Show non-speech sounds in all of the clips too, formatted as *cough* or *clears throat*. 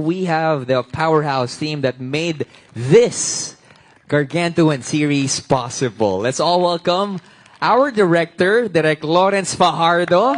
we have the powerhouse team that made this gargantuan series possible. Let's all welcome our director, Direk Lawrence Fajardo.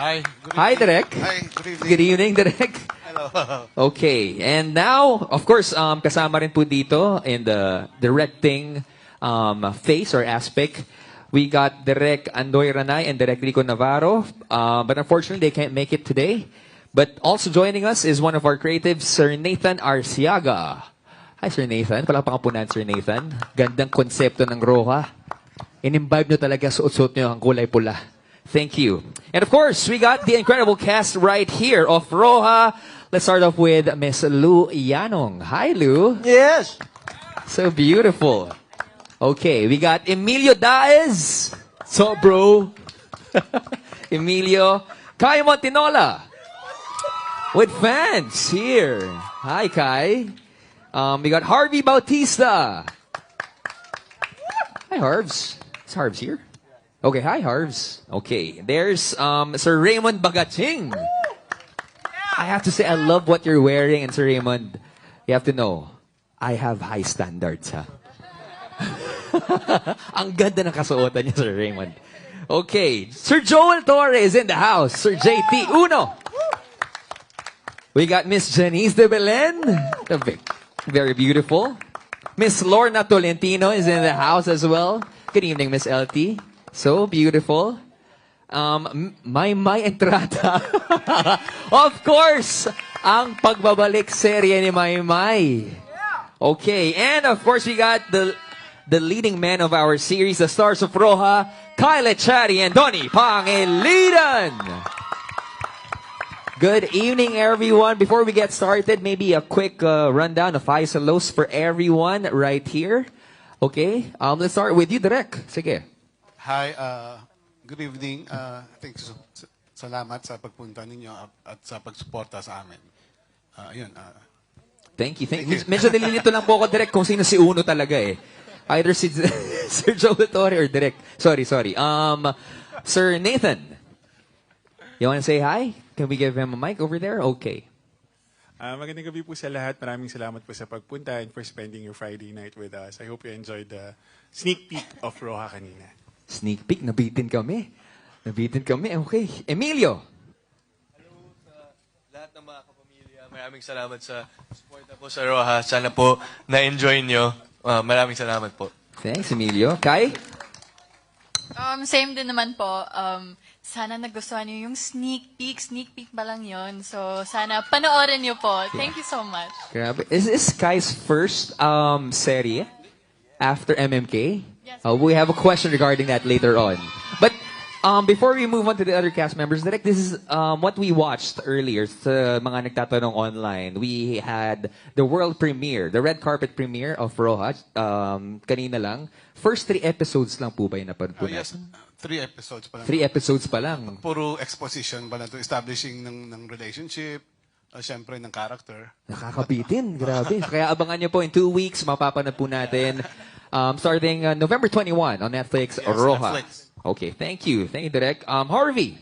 Hi. Good Hi, Direk. Hi, good evening. Good evening, Direk. Hello. Okay, and now, of course, um, kasama rin po dito in the directing um, phase or aspect, we got Direk Andoy Ranay and Direk Rico Navarro, uh, but unfortunately, they can't make it today. But also joining us is one of our creatives, Sir Nathan Arciaga. Hi, Sir Nathan. Palakpakan po natin, Sir Nathan. Gandang konsepto ng Roja. In-imbibe nyo talaga, suot-suot nyo ang kulay pula. Thank you. And of course, we got the incredible cast right here of Roja. Let's start off with Miss Lou Yanong. Hi, Lou. Yes. So beautiful. Okay, we got Emilio Daez. So, bro? *laughs* Emilio. Kai Montinola. With fans here. Hi, Kai. Um, we got Harvey Bautista. Hi, Harvs. Is Harvs here? Okay, hi, Harvs. Okay, there's um, Sir Raymond Bagaching. I have to say, I love what you're wearing, and Sir Raymond, you have to know, I have high standards? *laughs* Ang ganda ng kasuotan niya, Sir Raymond. Okay, Sir Joel Torres in the house. Sir JT Uno. We got Miss Janice de Belen. Very beautiful. Miss Lorna Tolentino is in the house as well. Good evening, Miss LT. So beautiful. Um, M- May May Entrada. *laughs* of course, ang pagbabalik serye ni May May. Okay, and of course we got the the leading man of our series, the stars of Roja, Kyle Echari and Donny Pangilinan. Good evening, everyone. Before we get started, maybe a quick uh, rundown of highs and lows for everyone right here. Okay, um, let's start with you, Direk. Sige. Hi, uh, good evening. Uh, thanks. Salamat sa pagpunta ninyo at, at sa pagsuporta sa amin. Uh, ayun, uh, Thank you. Thank Thank you. you. Medyo nililito lang po ako, Direk, kung sino si Uno talaga eh. Either si *laughs* Sir Joe Torre or Direk. Sorry, sorry. Um, Sir Nathan, you want to say hi? Can we give him a mic over there? Okay. Ah, magandang gabi po sa lahat. Maraming salamat po sa pagpunta and for spending your Friday night with us. I hope you enjoyed the sneak peek of Roja kanina. Sneak peek, nabitin kami. Nabitin kami. Okay. Emilio. lahat ng mga kapamilya, maraming salamat sa suporta po sa Roja. Sana po na-enjoy nyo. Ah, maraming salamat po. Thanks, Emilio. Kai? Um, same din naman po. Um, sana nagustuhan niyo yung sneak peek. Sneak peek pa lang yun. So, sana panoorin niyo po. Thank you so much. Grabe. Is this Kai's first um, serie after MMK? Yes. Uh, we have a question regarding that later on. But um, before we move on to the other cast members, direct, this is um, what we watched earlier sa mga nagtatanong online. We had the world premiere, the red carpet premiere of Roja, um, kanina lang. First three episodes lang po ba yung napanood po oh, yes? Three episodes pa lang. Three episodes pa lang. Puro exposition ba na to, establishing ng, ng relationship, uh, syempre ng character. Nakakabitin, *laughs* grabe. Kaya abangan nyo po in two weeks, mapapanood po natin. Um, starting uh, November 21 on Netflix, Yes, Roja. Netflix. Okay, thank you. Thank you, Direk. Um, Harvey.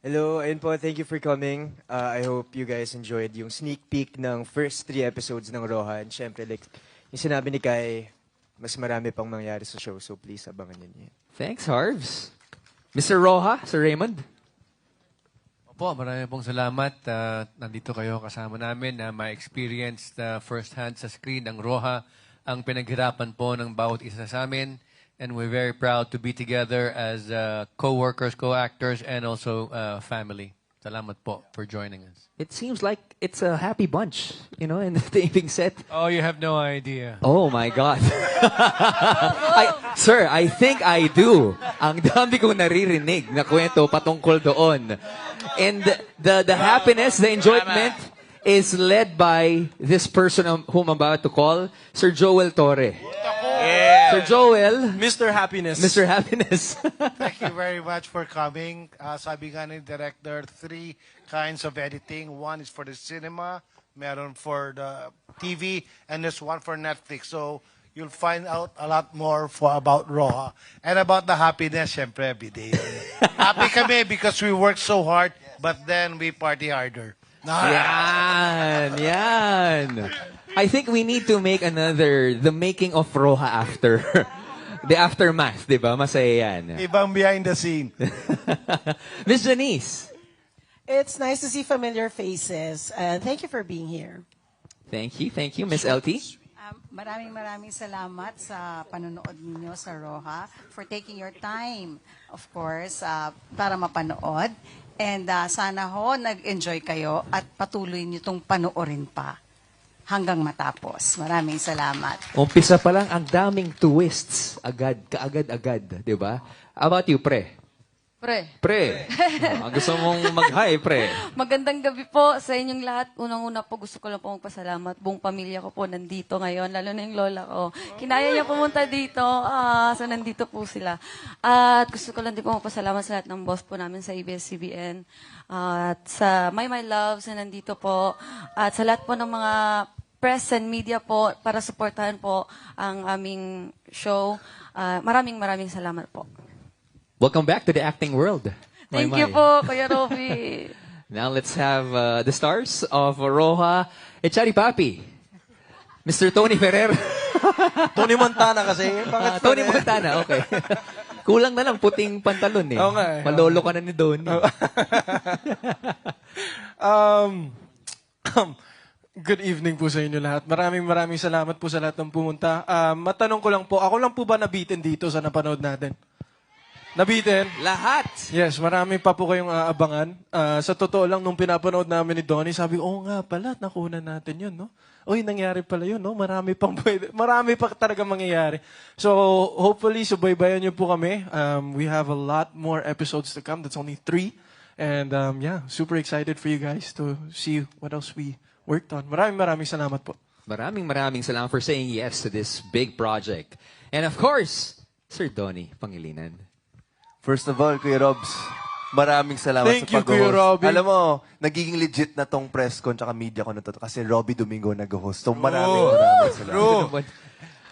Hello, ayun po, thank you for coming. Uh, I hope you guys enjoyed yung sneak peek ng first three episodes ng Roja. And syempre, like, yung sinabi ni Kai, mas marami pang mangyari sa show. So please, abangan nyo yun. Thanks, Harvs. Mr. Roja, Sir Raymond. Opo, marami pong salamat. Ah, nandito kayo kasama namin na ma-experience na first-hand sa screen ang Roja, ang pinaghirapan po ng bawat isa sa amin. And we're very proud to be together as uh, co-workers, co-actors, and also uh, family. Salamat po for joining us. It seems like it's a happy bunch, you know, in the *laughs* taping set. Oh, you have no idea. Oh my God. *laughs* I, sir, I think I do. Ang dami kong naririnig na kwento patungkol doon. And the, the happiness, the enjoyment is led by this person whom I'm about to call, Sir Joel Torre. Sir Joel, Mr. Happiness. Mr. Happiness. *laughs* Thank you very much for coming. Uh, sabi nga ni Director, three kinds of editing. One is for the cinema, meron for the TV, and there's one for Netflix. So you'll find out a lot more for about Roha. And about the happiness, syempre, every day. *laughs* Happy kami because we work so hard but then we party harder. Yan, yan. I think we need to make another, the making of Roja after. *laughs* the aftermath, di ba? Masaya yan. Ibang behind the scene. *laughs* Miss Janice. It's nice to see familiar faces. And thank you for being here. Thank you, thank you. Miss LT? Um, maraming maraming salamat sa panonood ninyo sa Roha for taking your time, of course, uh, para mapanood. And uh, sana ho, nag-enjoy kayo at patuloy niyo itong panoorin pa hanggang matapos. Maraming salamat. Umpisa pa lang, ang daming twists. Agad, kaagad-agad. Di ba? How about you, pre? Pre, Pre. Ah, gusto mong mag-hi, pre. magandang gabi po sa inyong lahat. Unang-una po gusto ko lang po magpasalamat. Buong pamilya ko po nandito ngayon, lalo na yung lola ko. Kinaya niya pumunta dito, ah, so nandito po sila. At gusto ko lang din po magpasalamat sa lahat ng boss po namin sa ABS-CBN. At sa My My Loves na nandito po. At sa lahat po ng mga press and media po para suportahan po ang aming show. Ah, maraming maraming salamat po. Welcome back to the acting world. Thank Maymay. you po, Kuya Robby. *laughs* Now let's have uh, the stars of Roja. Echari Papi. Mr. Tony Ferrer. *laughs* Tony Montana kasi. Ah, Bakit Tony Ferrer? Montana, okay. *laughs* Kulang na lang puting pantalon eh. Nga eh. Malolo ka na ni Donnie. Um, *clears throat* good evening po sa inyo lahat. Maraming maraming salamat po sa lahat ng pumunta. Um, matanong ko lang po, ako lang po ba nabitin dito sa napanood natin? Nabitin? Lahat. Yes, marami pa po kayong aabangan. Ah, sa totoo lang, nung pinapanood namin ni Donnie, sabi ko, oo nga pala, nakunan natin yun, no? Uy, nangyari pala yun, no? Marami pang pwede, *laughs* marami pa talaga mangyayari. So, hopefully, subaybayan niyo po kami. Um, we have a lot more episodes to come. That's only three. And um, yeah, super excited for you guys to see what else we worked on. Maraming maraming salamat po. Maraming maraming salamat for saying yes to this big project. And of course, Sir Donnie Pangilinan. First of all, Kuya Robs, maraming salamat Thank sa you, Kuya pag-host. Robby. Alam mo, nagiging legit na tong press con tsaka media con na to kasi Robby Domingo nag-host. So maraming Oh, maraming salamat. true.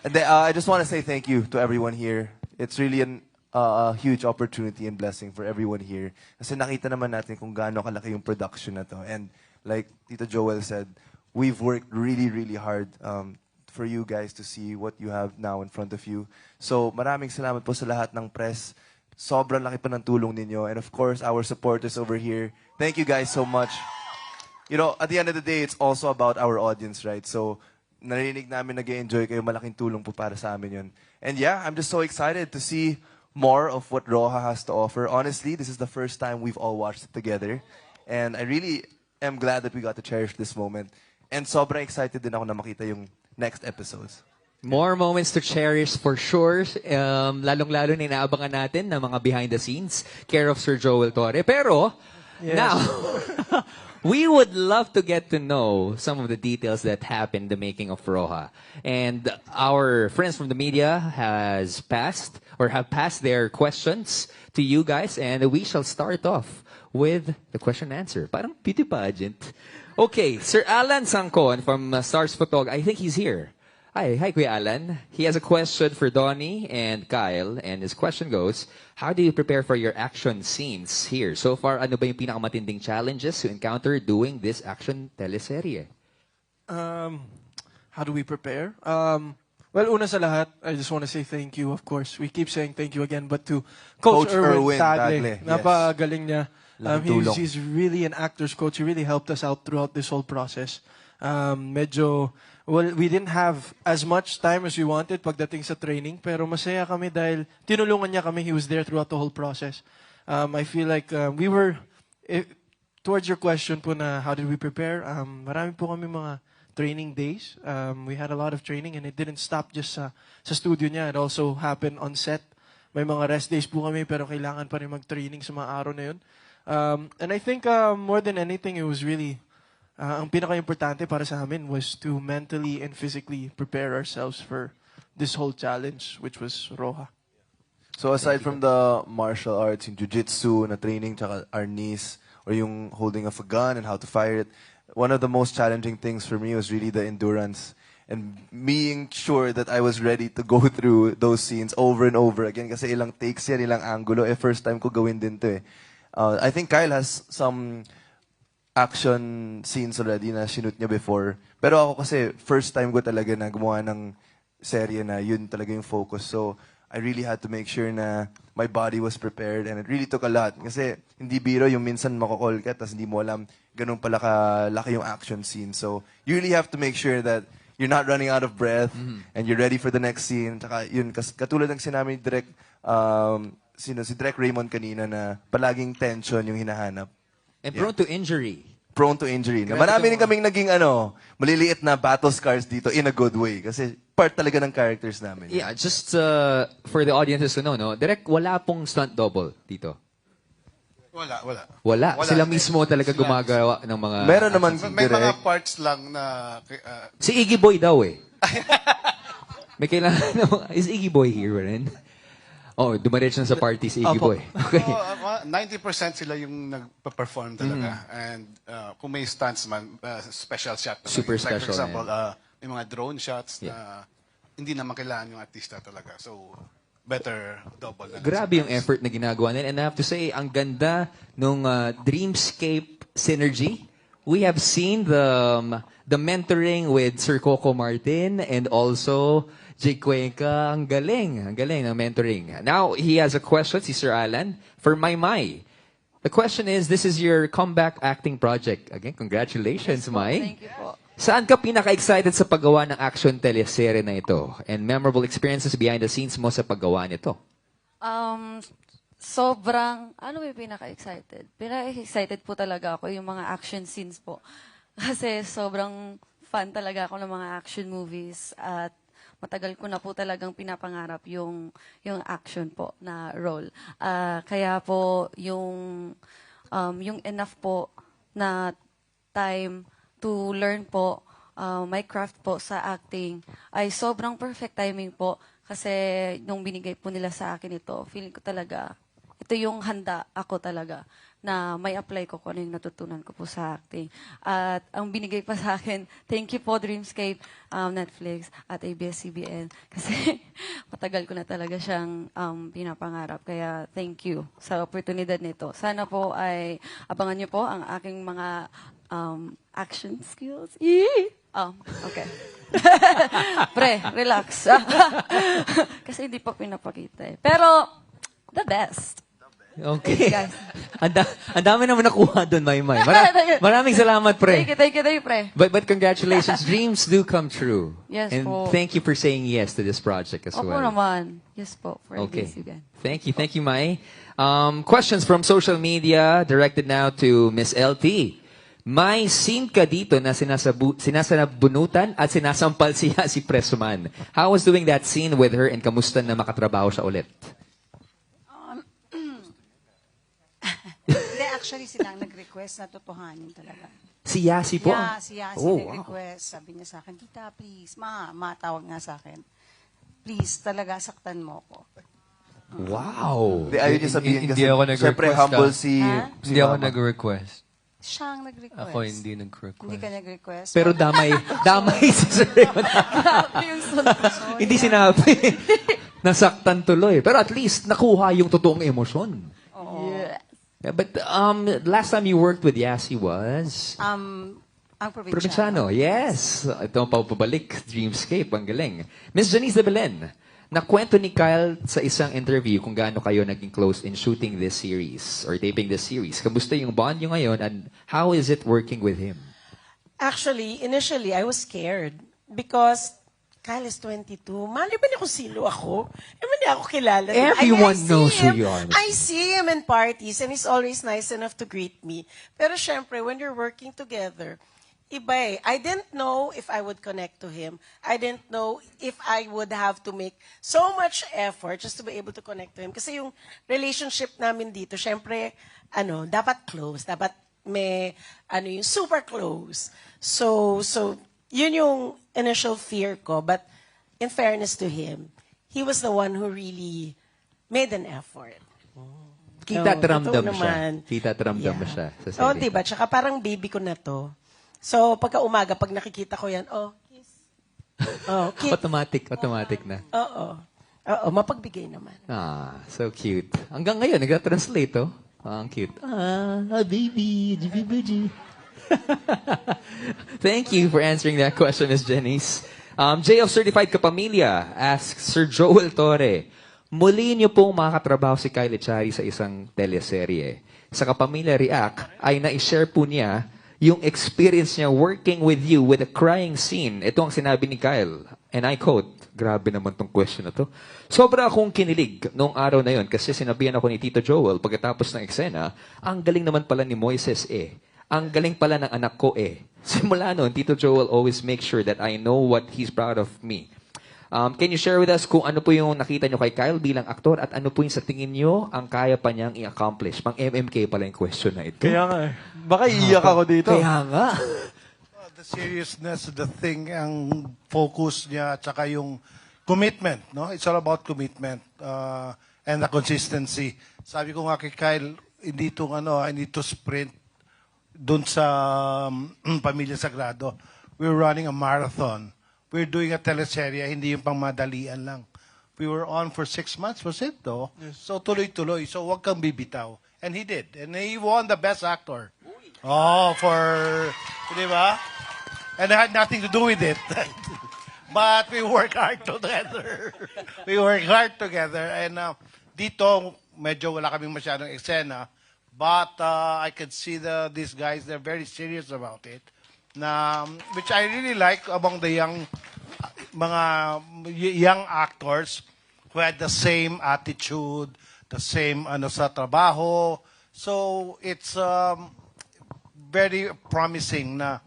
And then, uh, I just want to say thank you to everyone here. It's really an, uh, a huge opportunity and blessing for everyone here. Kasi nakita naman natin kung gaano kalaki yung production na to. And like Tito Joel said, we've worked really, really hard um, for you guys to see what you have now in front of you. So maraming salamat po sa lahat ng press. Sobrang laki pa ng tulong ninyo. And of course, our supporters over here. Thank you guys so much you know, at the end of the day, it's also about our audience, right? So, narinig namin nag enjoy kayo, malaking tulong po para sa amin yun. And yeah, I'm just so excited to see more of what Roja has to offer. Honestly, this is the first time we've all watched it together. And I really am glad that we got to cherish this moment. And sobrang excited din ako na makita yung next episodes. More moments to cherish for sure. Um, lalong-lalo na inaabangan natin ng mga behind the scenes. Care of Sir Joel Torre. Pero, now, *laughs* we would love to get to know some of the details that happened the making of Roja. And our friends from the media has passed or have passed their questions to you guys. And we shall start off with the question and answer. Parang beauty pageant. Okay, Sir Alan Sangkon from uh, Stars Photog. I think he's here. Hi, hi, Kuya Alan. He has a question for Donnie and Kyle, and his question goes, How do you prepare for your action scenes here? So far, ano ba yung pinakamatinding challenges you encounter doing this action teleserye? Um, how do we prepare? Um, well, una sa lahat, I just want to say thank you, of course. We keep saying thank you again, but to Coach, Coach Erwin, Erwin Tagle. Tagle, yes. Napagaling niya. Um, he's, he's really an actor's coach. He really helped us out throughout this whole process. Um, medyo, well, we didn't have as much time as we wanted pagdating sa training, pero masaya kami dahil tinulungan niya kami. He was there throughout the whole process. Um, I feel like um, we were, eh, towards your question po na how did we prepare, um, marami po kami mga training days. Um, we had a lot of training and it didn't stop just sa, sa studio niya. It also happened on set. May mga rest days po kami pero kailangan pa rin mag-training sa mga araw na yun. Um, and I think uh, more than anything, it was really, uh, ang pinaka-importante para sa amin was to mentally and physically prepare ourselves for this whole challenge, which was Roja. So aside from the martial arts, yung jiu-jitsu na training, our knees, or yung holding of a gun and how to fire it, one of the most challenging things for me was really the endurance and being sure that I was ready to go through those scenes over and over again kasi ilang takes yan, ilang angulo. Eh, first time ko gawin din to eh. Uh, I think Kyle has some action scenes already na shoot niya before. Pero ako kasi, first time ko talaga na gumawa ng serye na yun talaga yung focus. So, I really had to make sure na my body was prepared and it really took a lot. Kasi hindi biro yung minsan makakall ka tapos hindi mo alam ganun pala kalaki yung action scene. So, you really have to make sure that you're not running out of breath and you're ready for the next scene. Tsaka yun, katulad ng sinabi ni Direk, um, sino, si Direk Raymond kanina na palaging tension yung hinahanap. And prone to injury. Prone to injury. Na Grabe marami to- rin kaming naging ano, maliliit na battle scars dito in a good way. Kasi part talaga ng characters namin. Yeah, just uh, for the audiences to know, no? Direct, wala pong stunt double dito. Wala, wala. Wala. Wala. Sila mismo talaga gumagawa ng mga... Meron naman May mga parts lang na uh, Si Iggy Boy daw eh. *laughs* May kailangan *laughs* na... Is Iggy Boy here rin? Oh, dumiretso na sa party si Iggy Opo. Boy. *laughs* Okay. Uh, mga 90% sila yung nagpa-perform talaga. Mm-hmm. And uh, kung may stunts man, uh, special shot. naman. Super like, special, For example, yeah. uh, may mga drone shots na hindi naman kailangan yung artista talaga. So, better double na. Grabe yung effort na ginagawa nila. And I have to say, ang ganda nung uh, Dreamscape synergy. We have seen the um, the mentoring with Sir Coco Martin and also Jake Cuenca. Ang galing. Ang galing ng mentoring. Now, he has a question, si Sir Alan, for My My. The question is, this is your comeback acting project. Again, congratulations, Mai. Thank you po. Saan ka pinaka-excited sa paggawa ng action teleserye na ito? And memorable experiences behind the scenes mo sa paggawa nito? Um, sobrang, ano yung pinaka-excited? Pinaka-excited po talaga ako yung mga action scenes po. *laughs* Kasi sobrang fan talaga ako ng mga action movies at matagal ko na po talagang pinapangarap yung yung action po na role. Ah, kaya po yung um, yung enough po na time to learn po uh, my craft po sa acting ay sobrang perfect timing po kasi nung binigay po nila sa akin ito, feeling ko talaga ito yung handa ako talaga na may apply ko kung ano yung natutunan ko po sa acting. At ang binigay pa sa akin, thank you po Dreamscape, um, Netflix, at ABS-CBN. *laughs* Kasi matagal ko na talaga siyang um, pinapangarap. Kaya thank you sa oportunidad nito. Sana po ay abangan niyo po ang aking mga um, action skills. Yee! Oh, okay. *laughs* Pre, relax. *laughs* Kasi hindi pa pinapakita eh. Pero, the best. Okay. Guys. *laughs* ang, da- ang dami naman nakuha doon, May May. Mara- *laughs* maraming salamat, pre. Thank you, thank you, thank you, pre. But, but congratulations. *laughs* Dreams do come true. Yes And po. thank you for saying yes to this project as Opo well. naman. Yes po, for Okay. again. Thank you. Thank you, Mai. Um, questions from social media directed now to Miss LT. May scene ka dito na sinasabu- sinasanabunutan at sinasampal siya si Presman. How was doing that scene with her and kamusta na makatrabaho siya ulit? Hindi, actually sila ang nag-request na totohanin talaga. Si Yasi po? Yeah, si Yasi Oh, wow. nag-request. Sabi niya sa akin, Tita, please, ma, ma, tawag nga sa akin. Please, talaga, saktan mo ko. Wow. Hindi, ayaw niya sabihin Hindi kasi, ako nag-request. humble ah. si- Ha? si Hindi ako Mama. nag-request. Siya ang nag-request. Ako hindi nag-request. Hindi ka nag-request? Pero damay, damay si Sir Raymond. Hindi sinabi. Nasaktan tuloy. Pero at least, nakuha yung totoong emosyon. Yeah, but um, last time you worked with Yasi was... Um, ang probinsyano. Provinciano, yes. Ito ang pabalik, Dreamscape, ang galing. Miss Janice de Belen, nakwento ni Kyle sa isang interview kung gaano kayo naging close in shooting this series or taping this series. Kamusta yung bond nyo ngayon and how is it working with him? Actually, initially, I was scared because Kyle is 22. Mali ba niya kung sino ako? Eh, hindi ako kilala. Everyone I, I knows who him. you are. I see him in parties and he's always nice enough to greet me. Pero syempre, when you're working together, iba eh. I didn't know if I would connect to him. I didn't know if I would have to make so much effort just to be able to connect to him. Kasi yung relationship namin dito, syempre, ano, dapat close. Dapat may, ano yung super close. So, so, yun yung initial fear ko. But in fairness to him, he was the one who really made an effort. Kita Oo, taramdam totoo siya. naman. Kita taramdam mo siya sa Oo, sarili. diba? Tsaka parang baby ko na to. So, pagka umaga, pag nakikita ko yan, oh, kiss. *laughs* Oh, kiss. Automatic, automatic na. Oo. Oo, mapagbigay naman. Ah, so cute. Hanggang ngayon, nag-translate, oh. Ang cute. Ah, baby. Jibi *laughs* Thank you for answering that question, Miss Janice. Um, J of Certified Kapamilya asks Sir Joel Torre, muli niyo pong makakatrabaho si Kyle Echari sa isang teleserye. Sa Kapamilya React ay na-share po niya yung experience niya working with you with a crying scene. Ito ang sinabi ni Kyle. And I quote, grabe naman tong question na to. Sobra akong kinilig nung araw na yon kasi sinabihan ako ni Tito Joel pagkatapos ng eksena, ang galing naman pala ni Moises eh. Ang galing pala ng anak ko eh. *laughs* Simula noon, Tito Joel always makes sure that I know what he's proud of me. Um, can you share with us kung ano po yung nakita nyo kay Kyle bilang aktor at ano po yung sa tingin nyo ang kaya pa niyang i-accomplish? Pang MMK pala yung question na ito. Kaya nga eh. Baka iiyak ako dito. Kaya nga. the seriousness, the thing, ang focus niya, at saka yung commitment, no? It's all about commitment uh, and the consistency. Sabi ko nga kay Kyle, hindi itong ano, I need to sprint dun sa um, *clears throat* Pamilya Sagrado. We're running a marathon. We're doing a teleserye, hindi yung pangmadalian lang. We were on for six months, was it, though? So tuloy-tuloy. So wag kang bibitaw. And he did. And he won the best actor. Oh, for, di ba? And it had nothing to do with it. *laughs* but we work hard together. *laughs* we work hard together. And uh, dito, medyo wala kaming masyadong eksena. But uh, I could see the these guys, they're very serious about it. Na, which I really like among the young mga young actors who had the same attitude, the same ano sa trabaho. So it's um, very promising na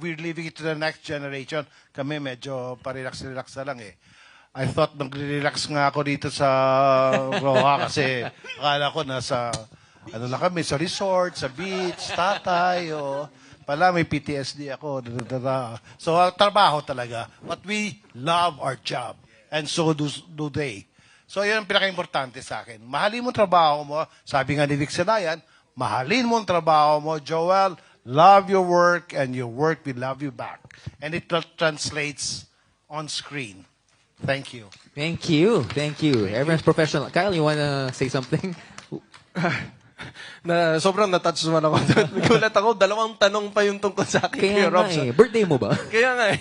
we're leaving it to the next generation. Kami medyo parelax-relax na lang eh. I thought nag-relax nga ako dito sa Roa kasi akala ko nasa ano lang kami, sa resort, sa beach, tatay, o pala may PTSD ako. So, uh, trabaho talaga. But we love our job. And so do, do they. So, yun ang pinaka-importante sa akin. Mahalin mo ang trabaho mo. Sabi nga ni Vic Sanayan, mahalin mo ang trabaho mo. Joel, love your work and your work will love you back. And it tra- translates on screen. Thank you. Thank you. Thank you. Everyone's professional. Kyle, you wanna say something? *laughs* na sobrang natouch naman ako doon. *laughs* Nagulat ako, dalawang tanong pa yung tungkol sa akin. Kaya Kuya nga eh. Birthday mo ba? *laughs* Kaya nga eh.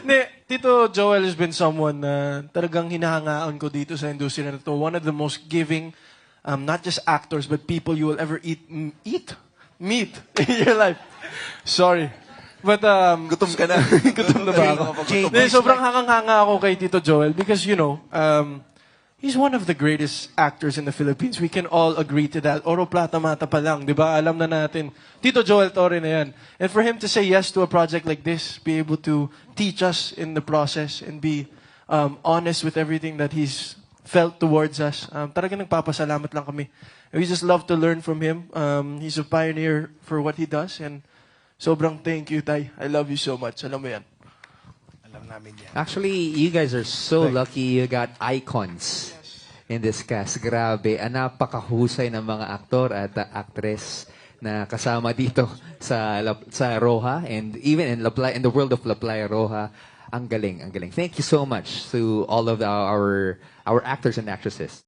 Hindi, Tito Joel has been someone na talagang hinahangaan ko dito sa industriya na to. One of the most giving, um, not just actors, but people you will ever eat, m- eat? Meet in your life. Sorry. But, um... Gutom ka na. *laughs* Gutom na ba ako? Hindi, sobrang hangang-hanga ako kay Tito Joel because, you know, um, he's one of the greatest actors in the Philippines. We can all agree to that. Oro Plata Mata pa lang, di ba? Alam na natin. Tito Joel Torre na yan. And for him to say yes to a project like this, be able to teach us in the process and be um, honest with everything that he's felt towards us, um, talagang nagpapasalamat lang kami. And we just love to learn from him. Um, he's a pioneer for what he does. And sobrang thank you, Tay. I love you so much. Alam mo yan. Alam namin yan. Actually, you guys are so lucky you got icons in this cast. Grabe. Ang napakahusay ng mga aktor at uh, actress na kasama dito sa La- sa Roja and even in La Playa, in the world of La Playa Roja. Ang galing, ang galing. Thank you so much to all of our our actors and actresses.